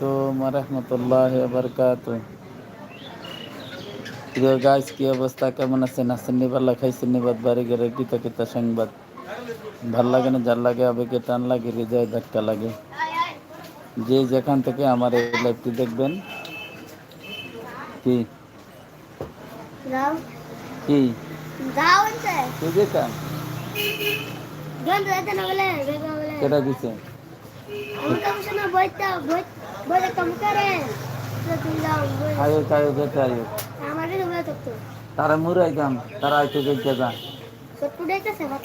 আলাইকুম রহমতুল্লাহ বরকাত প্রিয় গাছ কি অবস্থা কেমন আছেন আছেন নিবার খাইছেন নিবাদ বাড়ি গেলে গীতা কিতা সংবাদ ভালো লাগে না যার লাগে আবেগে টান লাগে হৃদয় ধাক্কা লাগে যে যেখান থেকে আমার এই লাইভটি দেখবেন কি যাও কি যাও বলছে কি যেতাম গন্ধ যেতে না বলে বেগা বলে কেটা দিছে তারা মুরাই গাম তারা আইতে গেছে যা সব পুডাইতেছে ভাত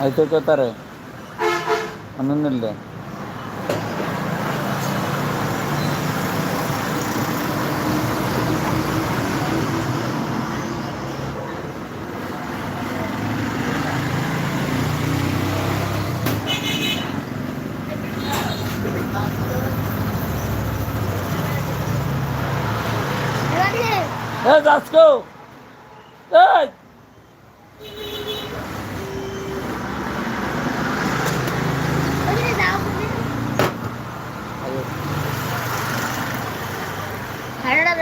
লাগে না কার আইতো কো আরে সব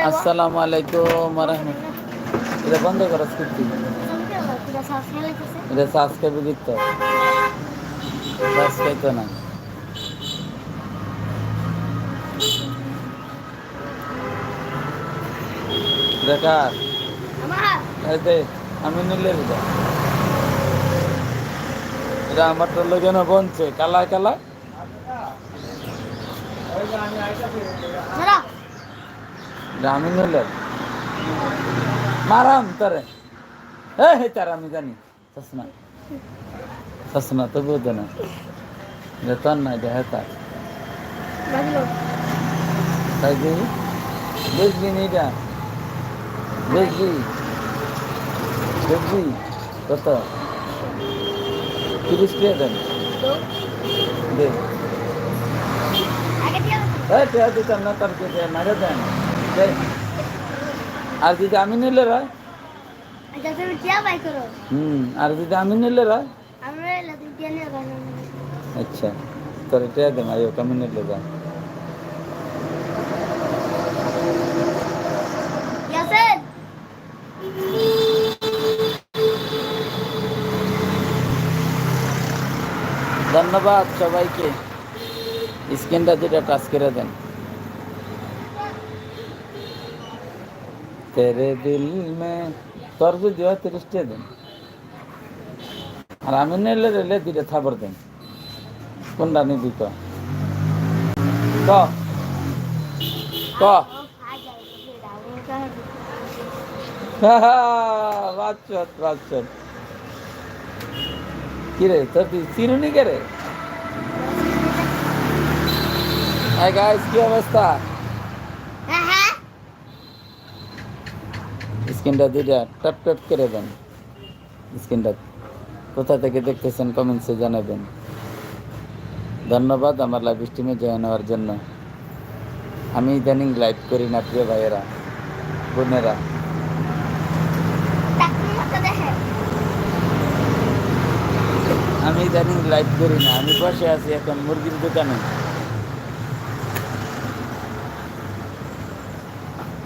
আসসালামু আলাইকুম রহমতুল্লাহ। এটা বন্ধ করো স্ক্রিপ্ট এটা সাবস্ক্রাইব দিত সাবস্ক্রাইব তো না। এতে আমি নিলে এটা এটা আমার তো লোকে না বনছে কালা কালা ধরো এটা আমি নিলে মারাম তারে এ হে তার আমি জানি সসনা সসনা তো বোঝে না এটা তোর না এটা হ্যাঁ তার বাজলো তাই কি বুঝবি নি এটা বুঝবি বুঝবি কত তিরিশ টাকা দেন তো দে আগে দিয়ে এই টাকা দিতাম না তার কে মারে দেন দে। আর যদি আমি নিলে রায় আচ্ছা তুমি টিয়া বাই করো হুম আর যদি আমি নিলে রায় আমরা এলা তুমি টিয়া নিয়ে গানো আচ্ছা তোর টাকা দেন আয়ো আমি নিলে যা ইয়াসেন ধন্যবাদ সবাইকে স্ক্রিনটা যেটা টাচ করে দেন তেরে দিল মে তোর যদি হয় তিরিশটা দেন আর আমি নিলে রেলে দুইটা থাপর দেন কোনটা নিবি ক ক ক বাচ্চত বাচ্চত কিরে তোর তুই চিনুনি কে রে হাই গাইস কি অবস্থা হ্যাঁ হ্যাঁ স্ক্রিনটা দুইটা টপ টপ করে দেন। স্ক্রিনটা কোথা থেকে দেখতেছেন কমেন্টসে জানাবেন। ধন্যবাদ আমার লাইভ স্ট্রিমে জয়েন হওয়ার জন্য। আমি ইদানিং লাইভ করি না, প্রিয় ভাইয়েরা, বোনেরা। আমি ইদানিং লাইভ করি না, আমি বসে আছি এখন মুরগির দোকানে।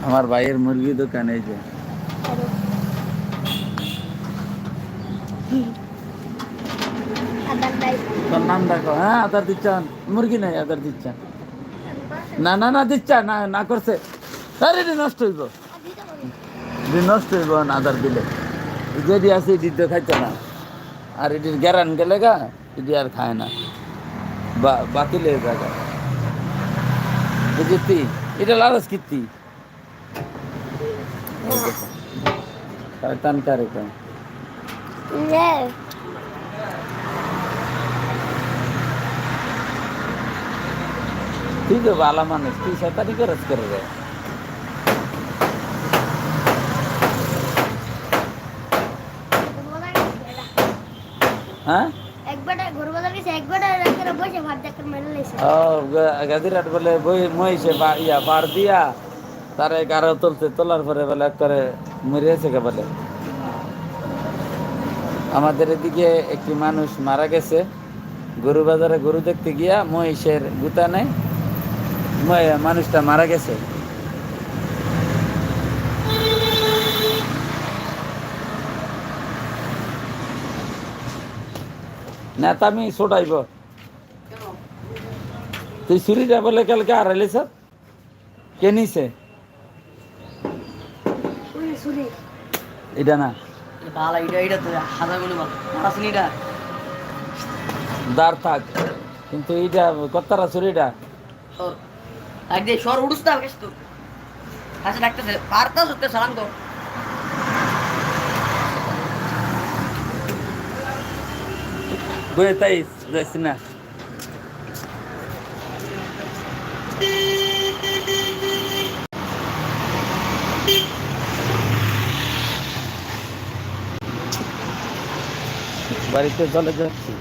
আমার ভাইয়ের মুরগি দোকান এই যে আদার বাই তোর নাম দেখো হ্যাঁ আদার দিচ্ছান। মুরগি নাই, আদার দিচ্ছান। না না না, দিচ্ছা, না না করছে। আরে নষ্ট হইব। নষ্ট হইব না আদার দিলে। যেটি আছে, এটি তো না। আর এটির গ্যারান গেলে গা, এটি আর খায় না। বা, বাতিল হয়ে যায় বুঝতি এটা লালস কীর্তি। শয়তান কারে নে তুই তো ভালো মানুষ তুই শয়তানি করস করে রে হ্যাঁ? গাদিরাট বলে বই ইয়া বার দিয়া তারে গারো তুলছে তোলার পরে বলে করে মরিয়েছে কে বলে। আমাদের এদিকে একটি মানুষ মারা গেছে। গরু বাজারে গরু দেখতে গিয়া মহিষের গুতা নেয় মানুষটা মারা গেছে। নেতামি ছোটাইব। তুই ছুরিটা বলে কালকে হারাইলে স্যার? কে নিছে? এটা না। ভালো এটা এটা তো হাজারগুলো আসেনি এটা। দার থাক। কিন্তু এইটা কত্তারা ছুরিটা সর। আর সর উড়ুস না গেছ তো হাসে ডাকতেছে পারতা সত্যি সালাম তাই যাইছি না। বাড়িতে চলে যাচ্ছি।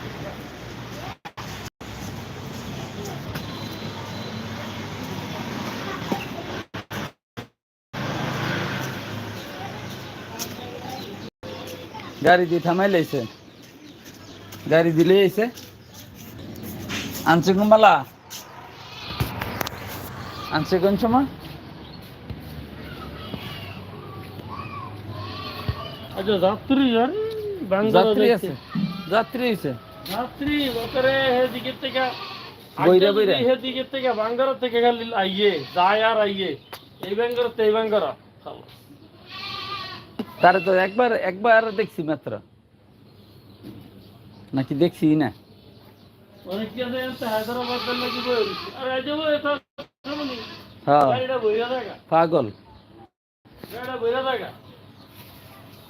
গাড়ি দিয়ে থামাই লাইছে। গাড়ি দিলে এসে আনছে কুম্বালা আনছে কোন সময়? আচ্ছা যাত্রী, আর। যাত্রী আছে। যাত্রী হয়েছে যাত্রী ওপরে হেদিকের থেকে বইরা বইরা। হেদিকের থেকে বাঙ্গারা থেকে খালি আইয়ে যায় আর আইয়ে। এই ব্যাঙ্গারা তো এই ব্যাঙ্গারা তারে তো একবার একবার দেখছি মাত্র। নাকি দেখছি না? অনেক কি আছে হায়দ্রাবাদ এর বই আর এই বই এটা হ্যাঁ। পাগল। বইরা থাকা